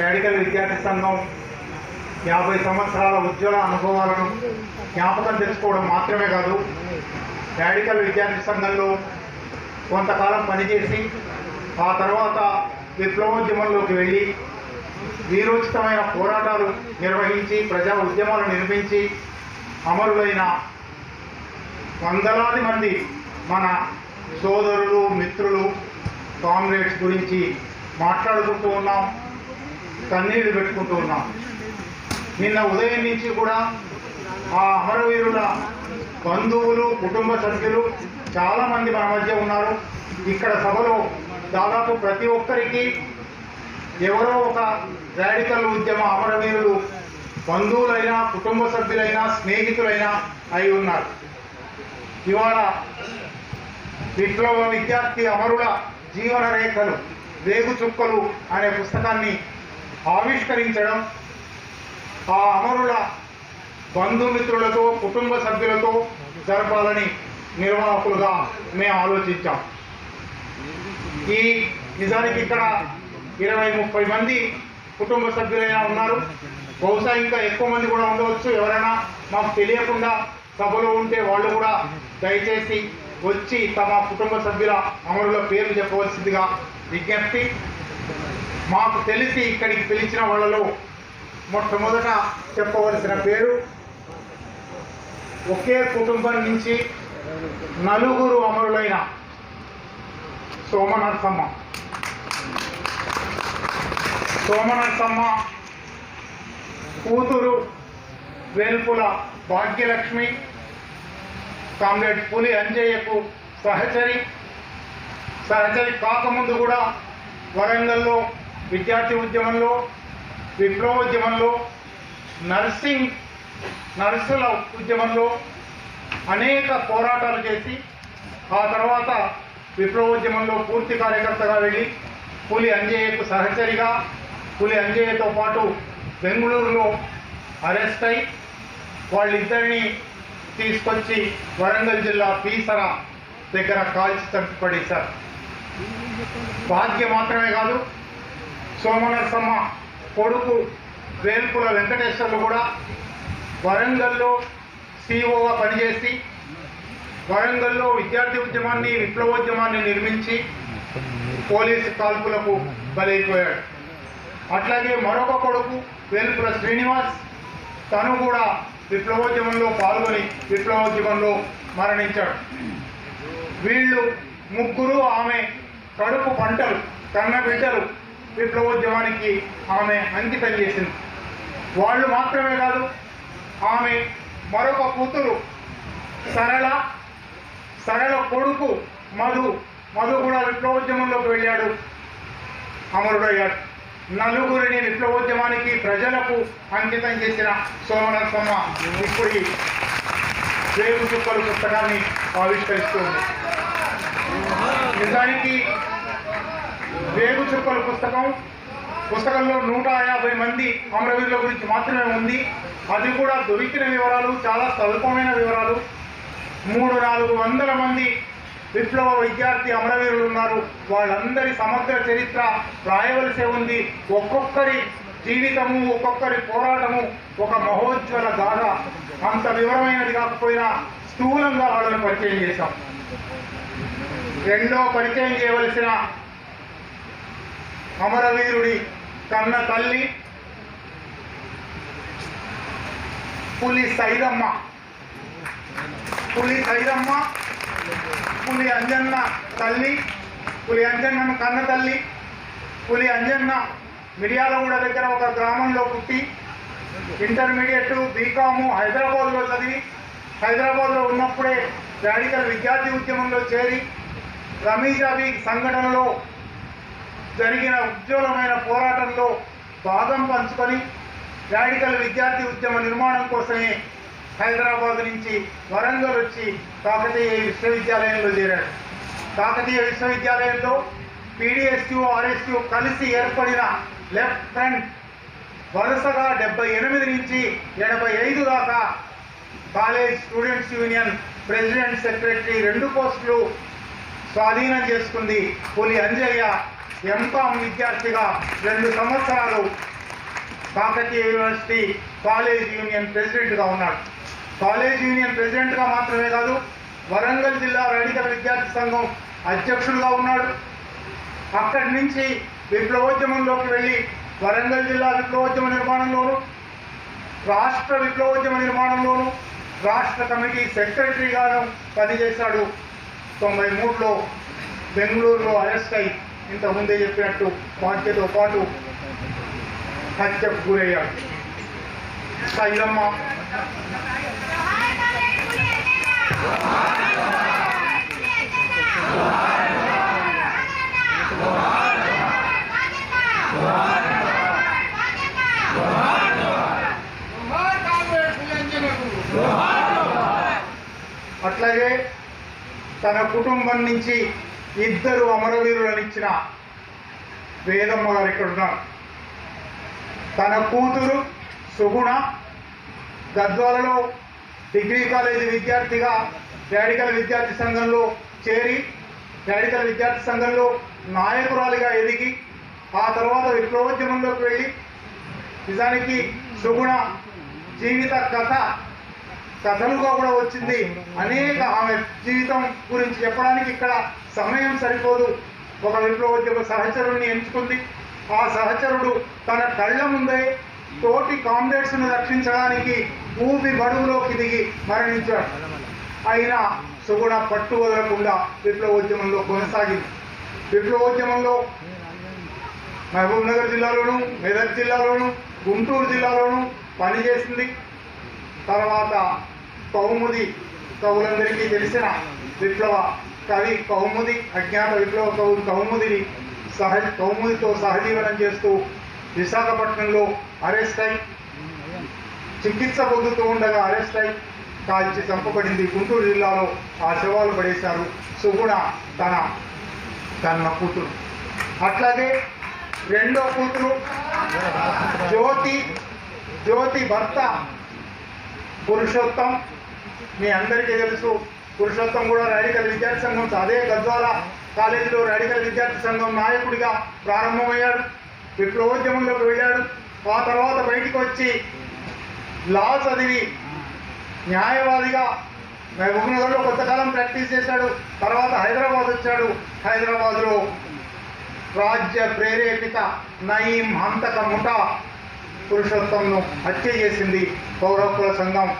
Medical విద్యార్థి సంఘం యాభై సంవత్సరాల ఉజ్వల అనుభవాలను జ్ఞాపకం తెచ్చుకోవడం మాత్రమే కాదు మేడికల్ విద్యార్థి సంఘంలో కొంతకాలం పనిచేసి ఆ తర్వాత విప్లవోద్యమంలోకి వెళ్ళి వీరోచితమైన పోరాటాలు నిర్వహించి ప్రజా ఉద్యమాలు నిర్మించి అమరులైన వందలాది మంది మన సోదరులు మిత్రులు కామ్రేడ్స్ గురించి మాట్లాడుకుంటూ ఉన్నాం. కన్నీళ్ళు పెట్టుకుంటూ ఉన్నాం. నిన్న ఉదయం నుంచి కూడా ఆ అమరవీరుల బంధువులు కుటుంబ సభ్యులు చాలామంది మన మధ్య ఉన్నారు. ఇక్కడ సభలో దాదాపు ప్రతి ఒక్కరికి ఎవరో ఒక రాడికల్ ఉద్యమ అమరవీరులు బంధువులైనా కుటుంబ సభ్యులైనా స్నేహితులైనా అయి ఉన్నారు. ఇవాళ విప్లవ విద్యార్థి అమరుల జీవన రేఖలు వేగు చుక్కలు అనే పుస్తకాన్ని ఆవిష్కరించడం ఆ అమరుల బంధుమిత్రులతో కుటుంబ సభ్యులతో జరపాలని నిర్వాహకులుగా మేము ఆలోచించాం. ఈ నిజానికి ఇక్కడ ఇరవై ముప్పై మంది కుటుంబ సభ్యులైనా ఉన్నారు. బహుశా ఇంకా ఎక్కువ మంది కూడా ఉండవచ్చు. ఎవరైనా మాకు తెలియకుండా సభలో ఉంటే వాళ్ళు కూడా దయచేసి వచ్చి తమ కుటుంబ సభ్యుల అమరుల పేర్లు చెప్పవలసిందిగా విజ్ఞప్తి. మాకు తెలిసి ఇక్కడికి పిలిచిన వాళ్ళలో మొట్టమొదట చెప్పవలసిన పేరు ఒకే కుటుంబం నుంచి నలుగురు అమరులైన సోమనరసమ్మ సోమనరసమ్మ కూతురు వేల్పుల భాగ్యలక్ష్మి కామ్రేడ్ పులి అంజయ్యకు సహచరి సహచరి కాకముందు కూడా వరంగల్లో విద్యార్థి ఉద్యమంలో విప్లవోద్యమంలో నర్సింగ్ నర్సుల ఉద్యమంలో అనేక పోరాటాలు చేసి ఆ తర్వాత విప్లవోద్యమంలో పూర్తి కార్యకర్తగా వెళ్ళి పులి అంజయ్యకు సహచరిగా పులి అంజయ్యతో పాటు బెంగళూరులో అరెస్ట్ అయి వాళ్ళిద్దరిని తీసుకొచ్చి వరంగల్ జిల్లా పీసర దగ్గర కాల్చి సార్ భాగ్యం మాత్రమే కాదు సోమనరసమ్మ కొడుకు వేల్పుల వెంకటేశ్వర్లు కూడా వరంగల్లో సిఇఓగా పనిచేసి వరంగల్లో విద్యార్థి ఉద్యమాన్ని విప్లవోద్యమాన్ని నిర్మించి పోలీసు కాల్పులకు బలైపోయాడు. అట్లాగే మరొక కొడుకు వేల్పుల శ్రీనివాస్ తను కూడా విప్లవోద్యమంలో పాల్గొని విప్లవోద్యమంలో మరణించాడు. వీళ్ళు ముగ్గురు ఆమె కడుపు పంటలు కన్న బిడ్డలు విప్లవోద్యమానికి ఆమె అంకితం చేసింది. వాళ్ళు మాత్రమే కాదు ఆమె మరొక కూతురు సరళ సరళ కొడుకు మధు. మధు కూడా విప్లవోద్యమంలోకి వెళ్ళాడు. అమరుడయ్యాడు. నలుగురిని విప్లవోద్యమానికి ప్రజలకు అంకితం చేసిన సోమనరసమ్మ ఇప్పుడు వేగు చుక్కలు పుస్తకాన్ని ఆవిష్కరిస్తుంది నిజానికి వేగు చుక్కల పుస్తకం. పుస్తకంలో నూట యాభై మంది అమరవీరుల గురించి మాత్రమే ఉంది. అది కూడా దొరికిన వివరాలు చాలా స్వల్పమైన వివరాలు. మూడు నాలుగు వందల మంది విప్లవ విద్యార్థి అమరవీరులు ఉన్నారు. వాళ్ళందరి సమగ్ర చరిత్ర రాయవలసి ఉంది. ఒక్కొక్కరి జీవితము ఒక్కొక్కరి పోరాటము ఒక మహోజ్వల గాథ. అంత వివరమైనది కాకపోయినా స్థూలంగా వాళ్ళని పరిచయం చేశాం. రెండో పరిచయం చేయవలసిన అమరవీరుడి కన్న తల్లి పులి సైదమ్మ పులి సైదమ్మ పులి అంజన్న తల్లి పులి అంజన్నను కన్న తల్లి పులి అంజన్న మిర్యాలగూడ దగ్గర ఒక గ్రామంలో పుట్టి ఇంటర్మీడియట్ బీకాము హైదరాబాద్లో చదివి హైదరాబాద్లో ఉన్నప్పుడే రాడికల్ విద్యార్థి ఉద్యమంలో చేరి రమీజాబీ సంఘటనలో జరిగిన ఉజ్వలమైన పోరాటంలో భాగం పంచుకొని రాడికల్ విద్యార్థి ఉద్యమ నిర్మాణం కోసమే హైదరాబాద్ నుంచి వరంగల్ వచ్చి కాకతీయ విశ్వవిద్యాలయంలో చేరాడు. కాకతీయ విశ్వవిద్యాలయంలో పీడిఎస్యు ఆర్ఎస్యు కలిసి ఏర్పడిన లెఫ్ట్ ఫ్రంట్ వరుసగా డెబ్బై ఎనిమిది నుంచి ఎనభై ఐదు దాకా college students union president secretary రెండు పోస్టులు స్వాధీనం చేసుకుంది పులి అంజయ్య ఎంకామ్ విద్యార్థిగా రెండు సంవత్సరాలు కాకతీయ యూనివర్సిటీ కాలేజ్ యూనియన్ ప్రెసిడెంట్గా ఉన్నాడు. కాలేజ్ యూనియన్ ప్రెసిడెంట్గా మాత్రమే కాదు వరంగల్ జిల్లా రాడికల్ విద్యార్థి సంఘం అధ్యక్షుడుగా ఉన్నాడు. అక్కడి నుంచి విప్లవోద్యమంలోకి వెళ్ళి వరంగల్ జిల్లా విప్లవోద్యమ నిర్మాణంలోను రాష్ట్ర విప్లవోద్యమ నిర్మాణంలోను రాష్ట్ర కమిటీ సెక్రటరీగాను పనిచేశాడు తొంభై మూడులో బెంగళూరులో అరెస్ట్ అయి ఇంతకుముందే చెప్పినట్టు వాక్యతో పాటు హత్యకు గురయ్యాడు. సైలమ్మ. అట్లాగే తన కుటుంబం నుంచి ఇద్దరు అమరవీరులను ఇచ్చిన వేదమ్మ గారు ఇక్కడ ఉన్నారు తన కూతురు సుగుణ గద్వాలలో డిగ్రీ కాలేజీ విద్యార్థిగా రాడికల్ విద్యార్థి సంఘంలో చేరి రాడికల్ విద్యార్థి సంఘంలో నాయకురాలిగా ఎదిగి ఆ తర్వాత విప్లవోద్యమంలోకి వెళ్ళి నిజానికి సుగుణ జీవిత కథ కథలుగా కూడా వచ్చింది. అనేక ఆమె జీవితం గురించి చెప్పడానికి ఇక్కడ సమయం సరిపోదు. ఒక విప్లవోద్యమ సహచరుడిని ఎంచుకుంది. ఆ సహచరుడు తన కళ్ళ ముందే తోటి కామ్రేడ్స్ను రక్షించడానికి ఊపి గడువులోకి దిగి మరణించాడు. అయినా సుగుణ పట్టు వదలకుండా విప్లవోద్యమంలో కొనసాగింది. విప్లవోద్యమంలో మహబూబ్నగర్ జిల్లాలోను మెదక్ జిల్లాలోను గుంటూరు జిల్లాలోను పనిచేసింది. తర్వాత కౌముది కవులందరికీ తెలిసిన విప్లవ కవి కౌముది అజ్ఞాత విప్లవ కవులు కౌముదిని సహ కౌముదితో సహజీవనం చేస్తూ విశాఖపట్నంలో అరెస్ట్ అయి చికిత్స పొందుతూ ఉండగా అరెస్ట్ అయి కాల్చి చంపబడింది. గుంటూరు జిల్లాలో ఆ శవాలు పడేశారు సుగుణ తన తన కూతురు. అట్లాగే రెండో కూతురు జ్యోతి జ్యోతి భర్త పురుషోత్తం. మీ అందరికీ తెలుసు పురుషోత్తం కూడా రాడికల్ విద్యార్థి సంఘం అదే గద్వాల కాలేజీలో రాడికల్ విద్యార్థి సంఘం నాయకుడిగా ప్రారంభమయ్యాడు విప్లవోద్యమంలోకి వెళ్ళాడు. ఆ తర్వాత బయటికి వచ్చి లా చదివి న్యాయవాదిగా మహబూబ్నగర్లో కొంతకాలం ప్రాక్టీస్ చేశాడు. తర్వాత హైదరాబాద్ వచ్చాడు. హైదరాబాద్లో రాజ్య ప్రేరేపిత నయీం హంతక ముఠా పురుషోత్తంను హత్య చేసింది పౌరకుల సంఘం.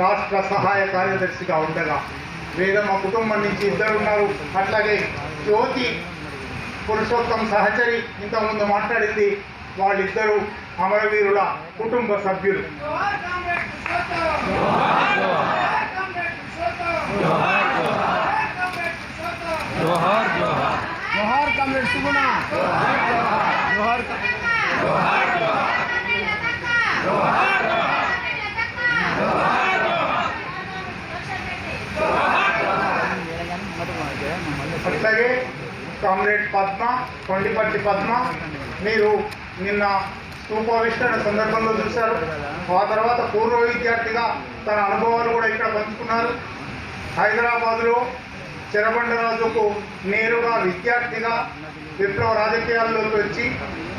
రాష్ట్ర సహాయ కార్యదర్శిగా ఉండగా వేదమ్మ కుటుంబం నుంచి ఇద్దరు ఉన్నారు. అట్లాగే జ్యోతి పురుషోత్తం సహచరి ఇంతకుముందు మాట్లాడింది. వాళ్ళిద్దరూ అమరవీరుల కుటుంబ సభ్యులు. జోహార్ కామ్రేడ్ పురుషోత్తం జోహార్ కామ్రేడ్ పురుషోత్తం జోహార్ జోహార్ జోహార్ కామ్రేడ్ సుగుణ జోహార్ అట్లాగే కామ్రేడ్ పద్మ కొండిపట్టి పద్మ. మీరు నిన్న స్థూపావిష్కరణ సందర్భంలో చూశారు. ఆ తర్వాత పూర్వ విద్యార్థిగా తన అనుభవాలు కూడా ఇక్కడ పంచుకున్నారు. హైదరాబాదులో చెరబండరాజుకు నేరుగా విద్యార్థిగా విప్లవ రాజకీయాల్లోకి వచ్చి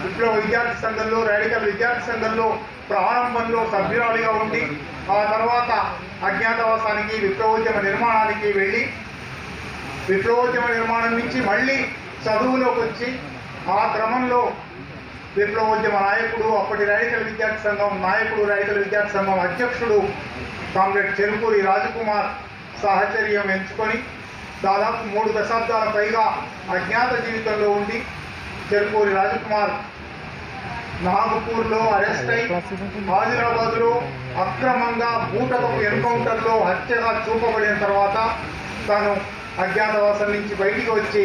విప్లవ విద్యార్థి సంఘంలో రాడికల్ విద్యార్థి సంఘంలో ప్రారంభంలో సభ్యురాలిగా ఉండి ఆ తర్వాత అజ్ఞాతవాసానికి విప్లవోద్యమ నిర్మాణానికి వెళ్ళి విప్లవోద్యమ నిర్మాణం నుంచి మళ్ళీ చదువులోకి వచ్చి ఆ క్రమంలో విప్లవోద్యమ నాయకుడు అప్పటి రైతుల విద్యార్థి సంఘం నాయకుడు రైతుల విద్యార్థి సంఘం అధ్యక్షుడు కామ్రేడ్ చెరుకూరి రాజకుమార్ సాహచర్యం ఎంచుకొని దాదాపు మూడు దశాబ్దాల పైగా అజ్ఞాత జీవితంలో ఉండి చెరుకూరి రాజకుమార్ నాగపూర్లో అరెస్ట్ అయి ఆదిలాబాద్లో అక్రమంగా బూటకపు ఎన్కౌంటర్లో హత్యగా చూపబడిన తర్వాత తాను అజ్ఞాతవాసం నుంచి బయటికి వచ్చి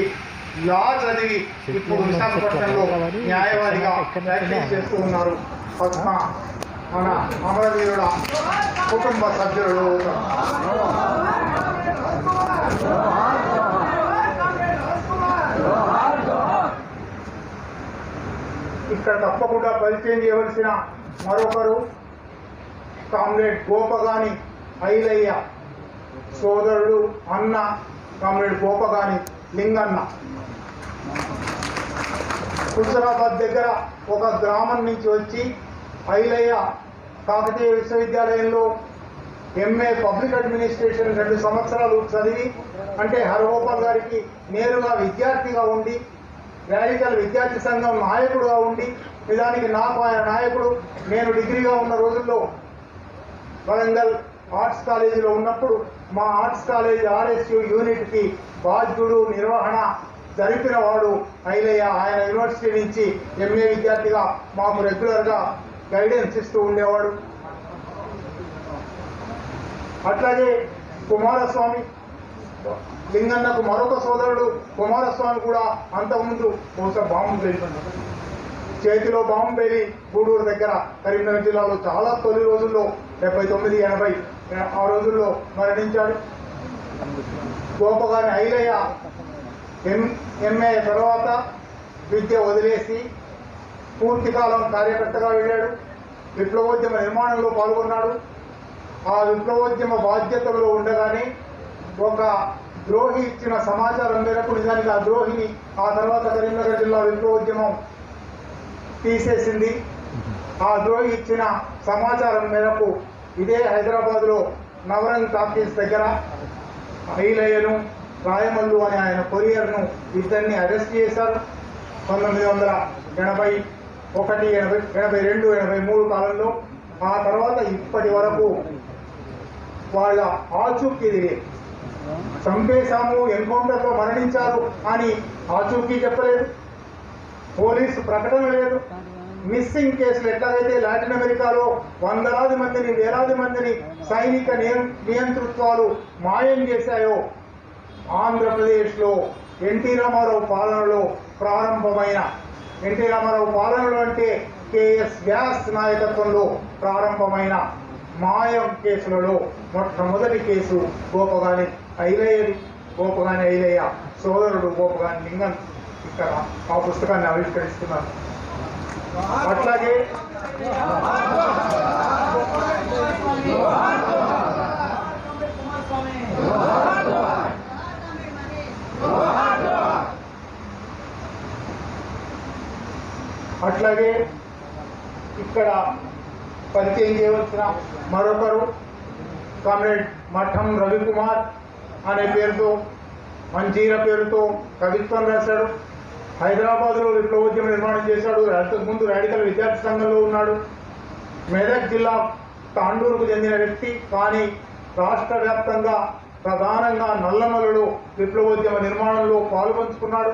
లా చదివి ఇప్పుడు విశాఖపట్నంలో న్యాయవాదిగా ప్రాక్టీస్ చేస్తూ ఉన్నారు. పద్మ మన అమరవీరుల కుటుంబ సభ్యులు. ఇక్కడ తప్పకుండా పరిచయం చేయవలసిన మరొకరు కామ్రేడ్ గోపగాని ఐలయ్య సోదరుడు అన్న కామ్రేడ్ గోపగాని లింగన్న. హుజరాబాద్ దగ్గర ఒక గ్రామం నుంచి వచ్చి ఐలయ్య కాకతీయ విశ్వవిద్యాలయంలో ఎంఏ పబ్లిక్ అడ్మినిస్ట్రేషన్ రెండు సంవత్సరాలు చదివి అంటే హరగోపాల్ గారికి నేరుగా విద్యార్థిగా ఉండి రాడికల్ విద్యార్థి సంఘం నాయకుడుగా ఉండి నిజానికి నాకు ఆయన నాయకుడు నేను డిగ్రీగా ఉన్న రోజుల్లో వరంగల్ ఆర్ట్స్ కాలేజీలో ఉన్నప్పుడు మా ఆర్ట్స్ కాలేజ్ ఆర్ఎస్యు యూనిట్కి బాధ్యుడు నిర్వహణ జరిపిన వాడు ఐలయ్య. ఆయన యూనివర్సిటీ నుంచి ఎంఏ విద్యార్థిగా మాకు రెగ్యులర్గా గైడెన్స్ ఇస్తూ ఉండేవాడు. అట్లాగే కుమారస్వామి లింగన్నకు మరొక సోదరుడు కుమారస్వామి కూడా అంతకుముందు బహుశా బాంబు పేలిపోయింది చేతిలో బాంబు పేలి గూడూరు దగ్గర కరీంనగర్ జిల్లాలో చాలా తొలి రోజుల్లో డెబ్బై తొమ్మిది ఎనభై ఆ రోజుల్లో మరణించాడు. గోపగాని ఐలయ్య ఎం ఎంఏ తర్వాత విద్య వదిలేసి పూర్తికాలం కార్యకర్తగా వెళ్ళాడు. విప్లవోద్యమ నిర్మాణంలో పాల్గొన్నాడు. ఆ విప్లవోద్యమ బాధ్యతలో ఉండగానే ఒక ద్రోహి ఇచ్చిన సమాచారం మేరకు నిజానికి ఆ ద్రోహిని ఆ తర్వాత కరీంనగర్ జిల్లా విప్లవోద్యమం తీసేసింది. ఆ ద్రోహి ఇచ్చిన సమాచారం మేరకు ఇదే హైదరాబాద్లో నవరంగ్ టాకీస్ దగ్గర ఐలయ్యను రాయమల్లు అనే ఆయన కొరియర్ను ఇద్దరిని అరెస్ట్ చేశారు. పంతొమ్మిది వందల ఎనభై ఒకటి ఎనభై ఎనభై రెండు ఎనభై మూడు కాలంలో ఆ తర్వాత ఇప్పటి వరకు వాళ్ళ ఆచూకీ తెలియదు చంపేశాము ఎన్కౌంటర్లో మరణించారు అని ఆచూకీ చెప్పలేదు. పోలీసు ప్రకటన లేదు. మిస్సింగ్ కేసులు ఎట్లాగైతే లాటిన్ అమెరికాలో వందలాది మందిని వేలాది మందిని సైనిక నియంతృత్వాలు మాయం చేశాయో ఆంధ్రప్రదేశ్లో ఎన్టీ రామారావు పాలనలో ప్రారంభమైన ఎన్టీ రామారావు పాలనలో అంటే కేఎస్ వ్యాస్ నాయకత్వంలో ప్రారంభమైన మాయం కేసులలో మొట్టమొదటి కేసు గోపగాని ఐలయ్యది. గోపగాని ఐలయ్య సోదరుడు గోపగాని లింగన్ ఇక్కడ ఆ పుస్తకాన్ని ఆవిష్కరిస్తున్నారు. అట్లాగే అట్లాగే ఇక్కడ పరిచయం చేయవలసిన మరొకరు కామ్రేడ్ మఠం రవికుమార్ అనే పేరుతో మంజీర పేరుతో కవిత్వం రాశాడు హైదరాబాద్లో విప్లవోద్యమ నిర్మాణం చేశాడు. అంతకుముందు రాడికల్ విద్యార్థి సంఘంలో ఉన్నాడు. మెదక్ జిల్లా తాండూరుకు చెందిన వ్యక్తి. కానీ రాష్ట్ర వ్యాప్తంగా ప్రధానంగా నల్లమలలో విప్లవోద్యమ నిర్మాణంలో పాల్పంచుకున్నాడు.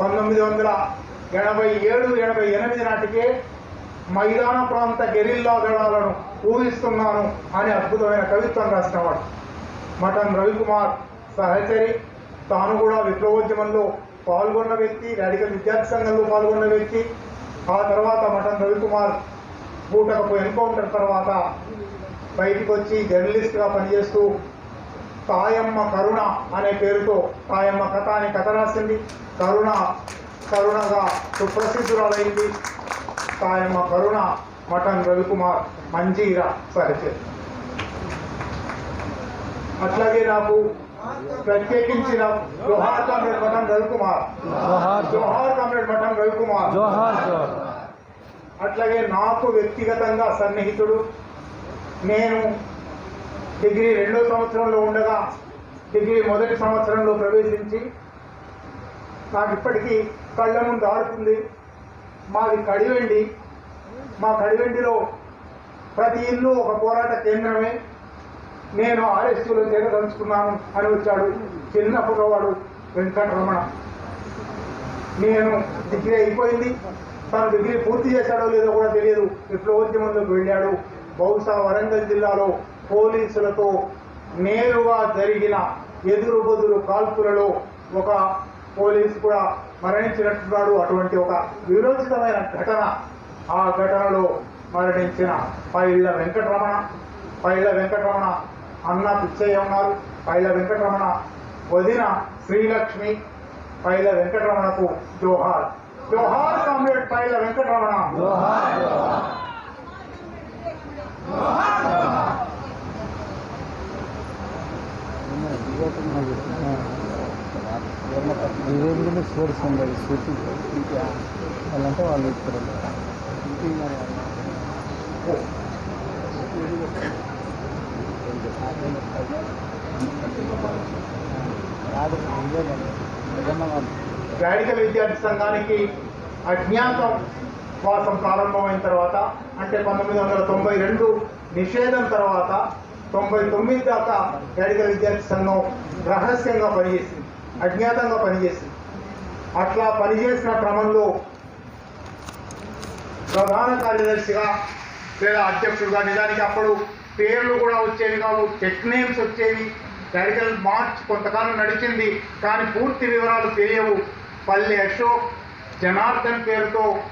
పంతొమ్మిది వందల ఎనభై ఏడు ఎనభై ఎనిమిది నాటికే మైదాన ప్రాంత గెరిల్లా దళాలను ఊహిస్తున్నాను అని అద్భుతమైన కవిత్వం రాసినవాడు. మఠం రవికుమార్ సహచరి తాను కూడా విప్లవోద్యమంలో పాల్గొన్న వ్యక్తి రాడికల్ విద్యార్థి సంఘంలో పాల్గొన్న వ్యక్తి. ఆ తర్వాత మఠం రవికుమార్ బూటకపు ఎన్కౌంటర్ తర్వాత బయటకు వచ్చి జర్నలిస్ట్గా పనిచేస్తూ తాయమ్మ కరుణ అనే పేరుతో తాయమ్మ కథ అనే కథ రాసింది. కరుణ కరుణగా సుప్రసిద్ధురాలైంది. తాయమ్మ కరుణ మటన్ రవికుమార్ మంజీరా సరిచేది అట్లాగే నాకు ప్రత్యేకించిన జోహార్ కామ్రేడ్ మఠన్ రవికుమార్. జోహార్ కామ్రేడ్ మఠన్ రవికుమార్. జోహార్ జోహార్. అట్లాగే నాకు వ్యక్తిగతంగా సన్నిహితుడు. నేను డిగ్రీ రెండో సంవత్సరంలో ఉండగా డిగ్రీ మొదటి సంవత్సరంలో ప్రవేశించి నాకు ఇప్పటికీ కళ్ళ ముందు ఆడుతుంది. మాది కడివెండి. మా కడివెండిలో ప్రతి ఇల్లు ఒక పోరాట కేంద్రమే. నేను ఆర్ఎస్యూలో చేరదలుచుకున్నాను అని వచ్చాడు. చిన్న కుర్రవాడు వెంకటరమణ నేను డిగ్రీ అయిపోయింది. తను డిగ్రీ పూర్తి చేశాడో లేదో కూడా తెలియదు. విప్లవోద్యమంలోకి వెళ్ళాడు. బహుశా వరంగల్ జిల్లాలో పోలీసులతో నేరుగా జరిగిన ఎదురు బదురు కాల్పులలో ఒక పోలీసు కూడా మరణించినట్టున్నాడు. అటువంటి ఒక విరోచితమైన ఘటన ఆ ఘటనలో మరణించిన పైళ్ళ వెంకటరమణ పైళ్ళ వెంకటరమణ అన్న పిచ్చయ్య ఉన్నారు పైళ్ళ వెంకటరమణ వదిన శ్రీలక్ష్మి పైల వెంకటరమణకు జోహార్. జోహార్ కామ్రేడ్ పైల వెంకటరమణ. జోహార్ జోహార్. ఇదేంటి సోర్స్ ఉండదు సూచి ఇంకా వాళ్ళంటే వాళ్ళు ఇస్తారు రాదు. విద్యార్థి సంఘానికి అజ్ఞాతం వాసం ప్రారంభమైన తర్వాత అంటే పంతొమ్మిది వందల తొంభై రెండు నిషేధం తర్వాత తొంభై తొమ్మిది దాకా రాడికల్ విద్యార్థి సంఘం రహస్యంగా పనిచేసింది అజ్ఞాతంగా పనిచేసింది. అట్లా పనిచేసిన క్రమంలో ప్రధాన కార్యదర్శిగా లేదా అధ్యక్షుడుగా నిజానికి అప్పుడు పేర్లు కూడా వచ్చేవి కావు టెక్ నేమ్స్ వచ్చేవి. టైటిల్ మార్చ్ కొంతకాలం నడిచింది కానీ పూర్తి వివరాలు తెలియవు. పల్లె అశోక్ జనార్దన్ పేరుతో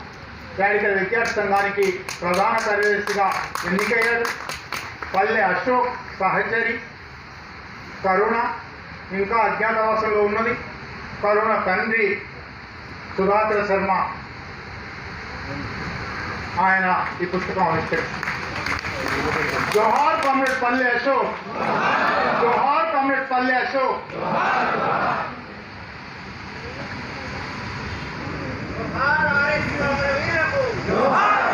రాడికల్ విద్యార్థి సంఘానికి ప్రధాన కార్యదర్శిగా ఎన్నికయ్యాడు. పల్లె అశోక్ సహచరి కరుణ ఇంకా అజ్ఞాతవాసంలో ఉన్నది. కరుణ తండ్రి సుధాకర్ శర్మ. ఆయన ఈ పుస్తకం ఆవిష్కరించారు జోహార్ కామ్రేడ్ పల్లె అశోక్ జోహార్ కామ్రేడ్ పల్లె అశోక్ జోహార్ ఆర్ఎస్పీ అమరవీరులకు జోహార్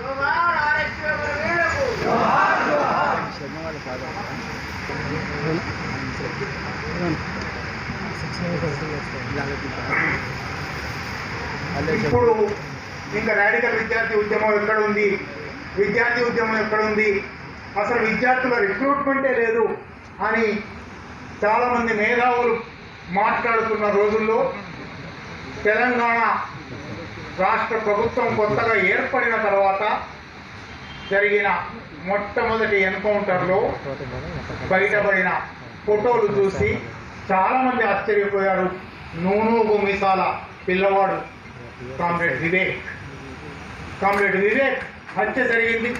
జోహార్ ఆర్ఎస్పీ అమరవీరులకు శర్మ వాళ్ళు కాదు ఇప్పుడు ఇంకా రాడికల్ విద్యార్థి ఉద్యమం ఎక్కడ ఉంది? విద్యార్థి ఉద్యమం ఎక్కడ ఉంది? అసలు విద్యార్థుల రిక్రూట్మెంటే లేదు అని చాలామంది మేధావులు మాట్లాడుతున్న రోజుల్లో తెలంగాణ రాష్ట్ర ప్రభుత్వం కొత్తగా ఏర్పడిన తర్వాత జరిగిన మొట్టమొదటి ఎన్కౌంటర్లో బయటపడిన ఫోటోలు చూసి చాలామంది ఆశ్చర్యపోయారు. నూనూగు మిసాల పిల్లవాడు కామ్రేడ్ వివేక్. కామ్రేడ్ వివేక్ హత్య జరిగింది.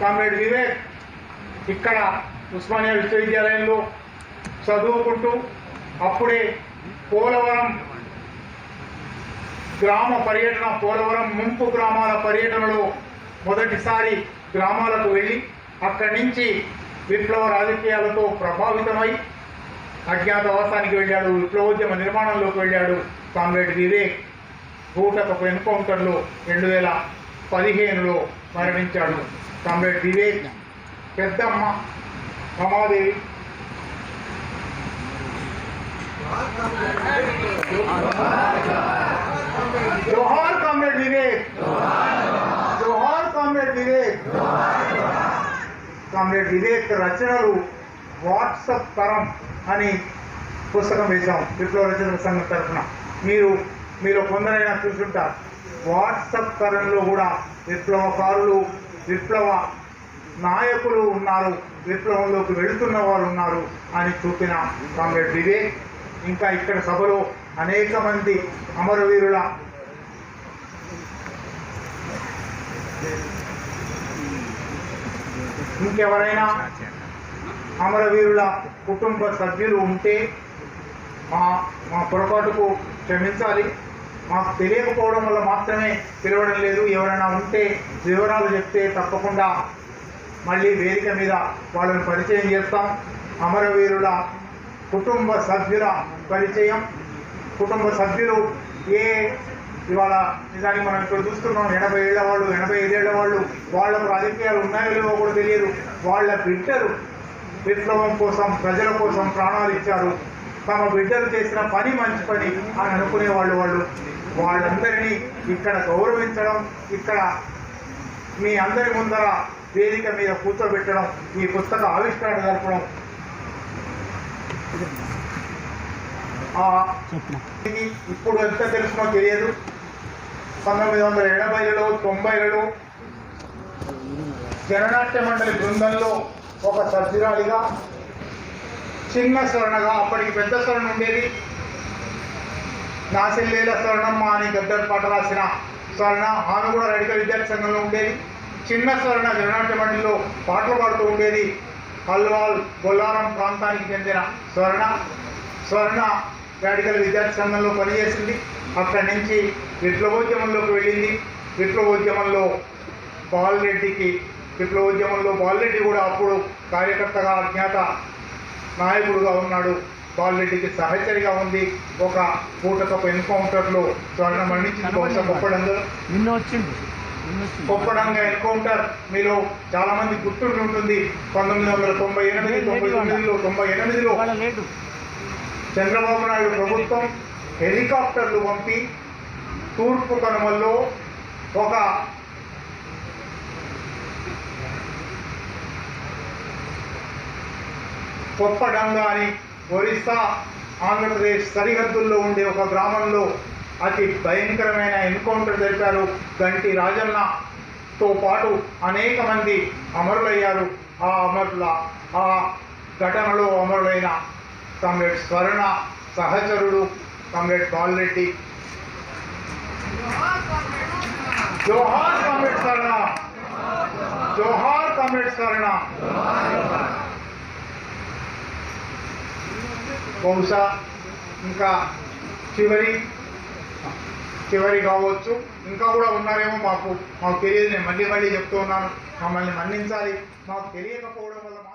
కామ్రేడ్ వివేక్ ఇక్కడ ఉస్మానియా విశ్వవిద్యాలయంలో చదువుకుంటూ అప్పుడే పోలవరం గ్రామ పర్యటన పోలవరం ముంపు గ్రామాల పర్యటనలో మొదటిసారి గ్రామాలకు వెళ్ళి అక్కడి నుంచి విప్లవ రాజకీయాలతో ప్రభావితమై అజ్ఞాతవాసానికి వెళ్ళాడు విప్లవోద్యమ నిర్మాణంలోకి వెళ్ళాడు కామ్రేడ్ వివేక్. భూటకపు ఎన్కౌంటర్లో రెండు వేల పదిహేనులో మరణించాడు కామ్రేడ్ వివేక్ పెద్దమ్మ రమాదేవి జోహార్ కామ్రేడ్ వివేక్. జోహార్ కామ్రేడ్ వివేక్. కామ్రేడ్ వివేక్ రచనలు వాట్సప్ తరం అని పుస్తకం వేశాం. విప్లవ రచన సంఘం తరఫున. మీరు మీరు కొందరైనా చూసుంటారు. వాట్సప్ తరంలో కూడా విప్లవకారులు విప్లవ నాయకులు ఉన్నారు విప్లవంలోకి వెళుతున్న వారు ఉన్నారు అని చూపిన కామ్రేడ్ వివేక్ ఇంకా ఇక్కడ సభలో అనేక మంది అమరవీరుల ఇంకెవరైనా అమరవీరుల కుటుంబ సభ్యులు ఉంటే మా మా పొరపాటుకు క్షమించాలి. మాకు తెలియకపోవడం వల్ల మాత్రమే పిలవడం లేదు. ఎవరైనా ఉంటే వివరాలు చెప్తే తప్పకుండా మళ్ళీ వేదిక మీద వాళ్ళని పరిచయం చేస్తాం. అమరవీరుల కుటుంబ సభ్యుల పరిచయం. కుటుంబ సభ్యులు ఏ ఇవాళ నిజానికి మనం ఇక్కడ చూస్తున్నాం. ఎనభై ఏళ్ళ వాళ్ళు ఎనభై ఐదేళ్ళ వాళ్ళు వాళ్ళకు రాజకీయాలు ఉన్నాయో లేవో కూడా తెలియదు. వాళ్ళ బిడ్డలు విప్లవం కోసం ప్రజల కోసం ప్రాణాలు ఇచ్చారు. తమ బిడ్డలు చేసిన పని మంచి పని అని అనుకునే వాళ్ళు వాళ్ళు. వాళ్ళందరినీ ఇక్కడ గౌరవించడం ఇక్కడ మీ అందరి ముందర వేదిక మీద కూర్చోబెట్టడం ఈ పుస్తక ఆవిష్కరణ జరపడం. ఆ ఇప్పుడు ఎంత తెలుసునో తెలియదు. పంతొమ్మిది వందల ఎనభైలలో తొంభైలలో జననాట్య మండలి బృందంలో ఒక సభ్యురాలిగా చిన్న స్వర్ణగా అప్పటికి పెద్ద స్వరణ ఉండేది. నాసిల్లేల స్వర్ణమ్మ అని గద్దర్ పాట రాసిన స్వర్ణ ఆమె కూడా రడికల్ విద్యార్థి సంఘంలో ఉండేది. చిన్న స్వర్ణ జననాట్య మండలిలో పాటలు పాడుతూ ఉండేది. హల్వాల్ బొల్లారం ప్రాంతానికి చెందిన స్వర్ణ. స్వర్ణ రాడికల్ విద్యార్థి సంఘంలో పనిచేసింది. అక్కడి నుంచి విప్లవోద్యమంలోకి వెళ్ళింది. విప్లవోద్యమంలో బాలరెడ్డికి విప్లవోద్యమంలో బాలరెడ్డి కూడా అప్పుడు కార్యకర్తగా అజ్ఞాత నాయకుడుగా ఉన్నాడు. బాలరెడ్డికి సహచరిగా ఉంది ఒక పూటకపు ఎన్కౌంటర్లో స్వర్ణ మరణించింది. బహుశా గొప్పడంలో నిన్న వచ్చింది. నిన్న వచ్చింది. గొప్పడంగా ఎన్కౌంటర్ మీలో చాలా మంది గుర్తుండి ఉంటుంది. పంతొమ్మిది వందల తొంభై ఎనిమిది తొంభై తొమ్మిదిలో తొంభై ఎనిమిదిలో చంద్రబాబు నాయుడు ప్రభుత్వం హెలికాప్టర్లు పంపి తూర్పు కనుమల్లో ఒక కొప్పడంగా అని ఒరిస్సా ఆంధ్రప్రదేశ్ సరిహద్దుల్లో ఉండే ఒక గ్రామంలో అతి భయంకరమైన ఎన్కౌంటర్ జరిపారు గంటి రాజన్నతో పాటు అనేక మంది అమరులయ్యారు. ఆ అమరుల ఆ ఘటనలో అమరులైన కామ్రేడ్ స్వర్ణ సహచరుడు కామ్రేడ్ బాలరెడ్డి. జోహార్ కామ్రేడ్ స్వర్ణ. జోహార్ కామ్రేడ్ స్వర్ణ. బహుశా ఇంకా చివరి చివరి కావచ్చు. ఇంకా కూడా ఉన్నారేమో మాకు మాకు తెలియదు. నేను మళ్ళీ మళ్ళీ చెప్తూ ఉన్నాను. మమ్మల్ని మన్నించాలి. మాకు తెలియకపోవడం వల్ల